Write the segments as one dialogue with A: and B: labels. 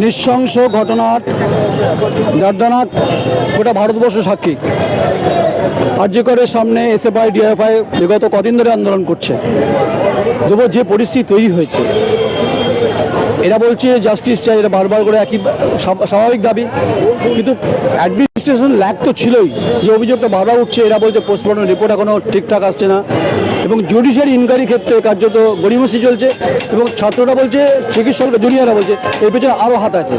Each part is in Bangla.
A: নৃশংস ঘটনার দর্দনাক গোটা ভারতবর্ষ সাক্ষী। আর্যকরের সামনে এসএফআই ডিএফআই বিগত কদিন ধরে আন্দোলন করছে। তবু যে পরিস্থিতি তৈরি হয়েছে এরা বলছে জাস্টিস চাই, এরা বারবার করে একই স্বা- স্বাভাবিক দাবি। কিন্তু অ্যাডমিনিস্ট্রেশন ল্যাক তো ছিলই। যে অভিযোগটা বারবার উঠছে, এরা বলছে পোস্টমর্টম রিপোর্ট এখনও ঠিকঠাক আসছে না। এবং জুডিশিয়ারি ইনকোয়ারি ক্ষেত্রে কার্যত গড়িমসি চলছে এবং ছাত্ররা বলছে, চিকিৎসকরা জুনিয়ররা বলছে, এর পেছনে আরও হাত আছে।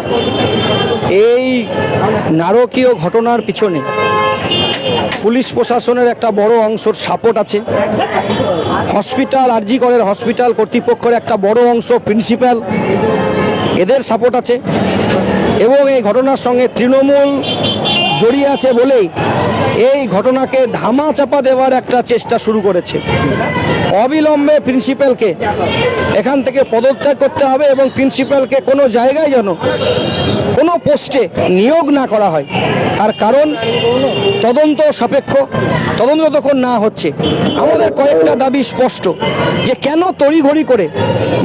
B: এই নারকীয় ঘটনার পিছনে পুলিশ প্রশাসনের একটা বড় অংশর সাপোর্ট আছে। হসপিটাল, আরজি করের হসপিটাল কর্তৃপক্ষের একটা বড় অংশ, প্রিন্সিপাল। এদের সাপোর্ট আছে। এবং এই ঘটনার সঙ্গে তৃণমূল জড়িয়ে আছে বলেই এই ঘটনাকে ধামা চাপা দেওয়ার একটা চেষ্টা শুরু করেছে। অবিলম্বে প্রিন্সিপালকে এখান থেকে পদত্যাগ করতে হবে এবং প্রিন্সিপালকে কোনো জায়গায় যেন কোনো পোস্টে নিয়োগ না করা হয়। তার কারণ তদন্ত সাপেক্ষ, তদন্ত তখন না হচ্ছে। আমাদের কয়েকটা দাবি স্পষ্ট যে কেন তড়িঘড়ি করে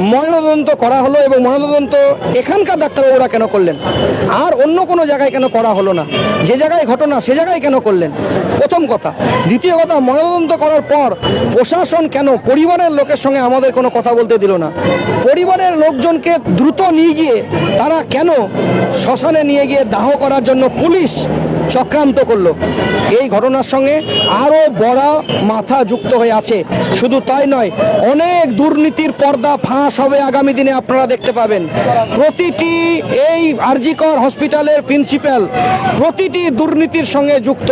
B: ময়নাতদন্ত করা হলো এবং ময়নাতদন্ত এখানকার ডাক্তারবাবুরা কেন করলেন? আর অন্য কোনো জায়গায় কেন করা হলো না? যে জায়গায় ঘটনা, সে জায়গায় কেন করলেন? প্রথম কথা। দ্বিতীয় কথা, ময়নাতদন্ত করার পর প্রশাসন কেন পরিবারের লোকের সঙ্গে আমাদের কোনো কথা বলতে দিল না? পরিবারের লোকজনকে দ্রুত নিয়ে গিয়ে তারা কেন শ্মশানে নিয়ে গিয়ে দাহ করার জন্য পুলিশ চক্রান্ত করল। এই ঘটনার সঙ্গে আরও বড় মাথা যুক্ত হয়ে আছে। শুধু তাই নয়, অনেক দুর্নীতির পর্দা ফাঁস হবে আগামী দিনে আপনারা দেখতে পাবেন। প্রতিটি এই আরজিকর হসপিটালের প্রিন্সিপাল প্রতিটি দুর্নীতির সঙ্গে যুক্ত।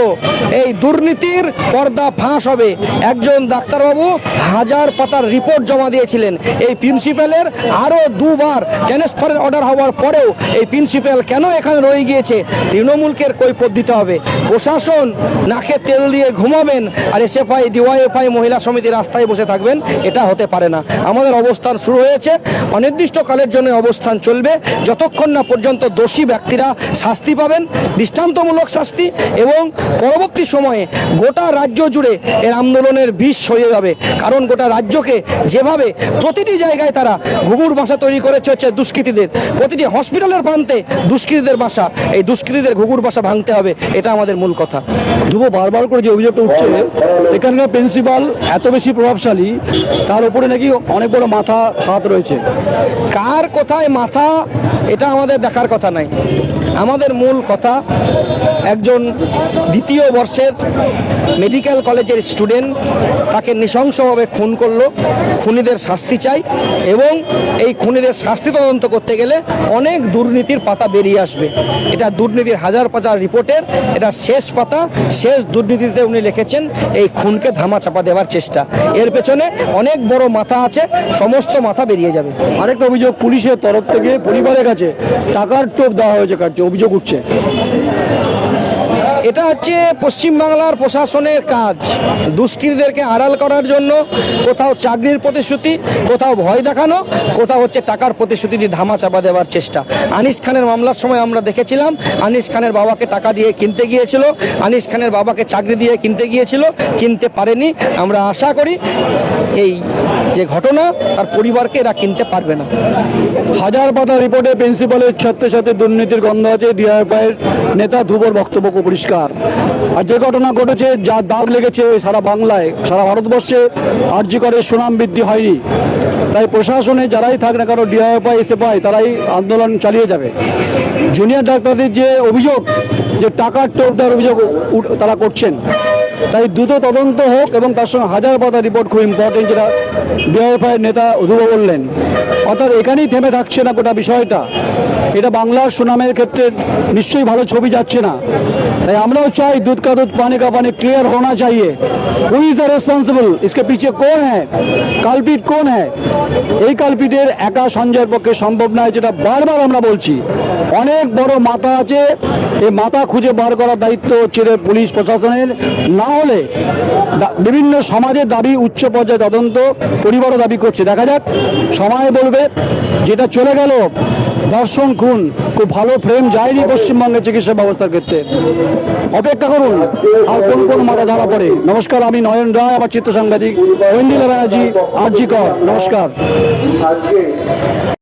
B: এই দুর্নীতির পর্দা ফাঁস হবে। একজন ডাক্তারবাবু হাজার পাতার রিপোর্ট জমা দিয়েছিলেন। এই প্রিন্সিপালের আরও দুবার ট্রান্সফারের অর্ডার হওয়ার পরেও এই প্রিন্সিপাল কেন এখানে রয়ে গিয়েছে? তৃণমূলকে কৈপদ দিতে হবে। প্রশাসন নাকে তেল দিয়ে ঘুমাবেন আর এসএফআই, ডিওয়াইএফআই মহিলা সমিতি রাস্তায় বসে থাকবেন, এটা হতে পারে না। আমাদের অবস্থান শুরু হয়েছে, অনির্দিষ্টকালের জন্য অবস্থান চলবে। যতক্ষণ না পর্যন্ত দোষী ব্যক্তিরা শাস্তি পাবেন, দৃষ্টান্তমূলক শাস্তি এবং পরবর্তী সময়ে গোটা রাজ্য জুড়ে এর আন্দোলনের বিষ ছড়িয়ে যাবে। কারণ গোটা রাজ্যকে যেভাবে প্রতিটি জায়গায় তারা ঘুঘুর বাসা তৈরি করেছে হচ্ছে দুষ্কৃতীদের। প্রতিটি হসপিটালের প্রান্তে দুষ্কৃতীদের বাসা। এই দুষ্কৃতীদের ঘুঘুর বাসা ভাঙতে হবে। এটা আমাদের মূল কথা।
A: ধ্রুব বারবার করে যে অভিযোগটা উঠছে, এখানকার প্রিন্সিপাল এত বেশি প্রভাবশালী, তার উপরে নাকি অনেক বড় মাথা হাত রয়েছে।
B: কার কোথায় মাথা, এটা আমাদের দেখার কথা নাই। আমাদের মূল কথা, একজন দ্বিতীয় বর্ষের মেডিকেল কলেজের স্টুডেন্ট তাকে নৃশংসভাবে খুন করল, খুনিদের শাস্তি চাই এবং এই খুনিদের শাস্তি তদন্ত করতে গেলে অনেক দুর্নীতির পাতা বেরিয়ে আসবে। এটা দুর্নীতির হাজার পাতার রিপোর্টের, এটা শেষ পাতা, শেষ দুর্নীতিতে উনি লিখেছেন এই খুনকে ধামা চাপা দেওয়ার চেষ্টা। এর পেছনে অনেক বড় মাথা আছে, সমস্ত মাথা বেরিয়ে যাবে।
A: আরেকটা অভিযোগ, পুলিশের তরফ থেকে পরিবারের কাছে টাকার টোপ দেওয়া হয়েছে কার্য অভিযোগ উঠছে।
B: এটা হচ্ছে পশ্চিমবাংলার প্রশাসনের কাজ। দুষ্কৃতীদেরকে আড়াল করার জন্য কোথাও চাকরির প্রতিশ্রুতি, কোথাও ভয় দেখানো, কোথাও হচ্ছে টাকার প্রতিশ্রুতি দিয়ে ধামা চাপা দেওয়ার চেষ্টা। আনিস খানের মামলার সময় আমরা দেখেছিলাম, আনিস খানের বাবাকে টাকা দিয়ে কিনতে গিয়েছিল, আনিস খানের বাবাকে চাকরি দিয়ে কিনতে গিয়েছিল, কিনতে পারেনি। আমরা আশা করি এই যে ঘটনা তার পরিবারকে এরা কিনতে পারবে না।
A: হাজার পাতা রিপোর্টে প্রিন্সিপালের সাথে সাথে দুর্নীতির গন্ধ আছে ডিআইএফআইয়ের নেতা ধ্রুবর বক্তব্য পরিষ্কার। আর যে ঘটনা ঘটেছে, যা দাগ লেগেছে সারা বাংলায়, সারা ভারতবর্ষে আর্জি করে সুনাম বৃদ্ধি হয়নি। তাই প্রশাসনে যারাই থাক না কারও ডিআইএফআই এসে পায়, তারাই আন্দোলন চালিয়ে যাবে। জুনিয়র ডাক্তারদের যে অভিযোগ, যে টাকার টোপ দেওয়ার অভিযোগ তারা করছেন তাই দ্রুত তদন্ত হোক এবং তার সঙ্গে হাজার পাতা রিপোর্ট খুব ইম্পর্টেন্ট যেটা ডিআইএফআই নেতা ধ্রুব বললেন অর্থাৎ এখানেই থেমে থাকছে না গোটা বিষয়টা এটা বাংলার সুনামের ক্ষেত্রে নিশ্চয়ই ভালো ছবি যাচ্ছে না তাই আমরাও চাই দুধ का दूध पानी का पानी क्लियर होना चाहिए हु इज द रेस्पॉन्सिबल इसके पीछे कौन है কালপিট কোন হ্যাঁ এই কালপিটের একা সঞ্জয়ের পক্ষে সম্ভব নয় যেটা বারবার আমরা বলছি অনেক বড় মাথা আছে এই মাথা খুঁজে বার করার দায়িত্ব হচ্ছে পুলিশ প্রশাসনের। না হলে বিভিন্ন সমাজের দাবি, উচ্চ পর্যায়ে তদন্ত পরিবারও দাবি করছে। দেখা যাক, সময় বলবে। যেটা চলে গেল, দর্শন খুন। খুব ভালো ফ্রেম যায়নি পশ্চিমবঙ্গের চিকিৎসা ব্যবস্থার ক্ষেত্রে। অপেক্ষা করুন, আর কোন কোন মাথা ধরা পড়ে। নমস্কার, আমি নয়ন রায়, আমার চিত্র সাংবাদিক ঐন্দিলা ব্যানার্জি, আরজি কর। নমস্কার।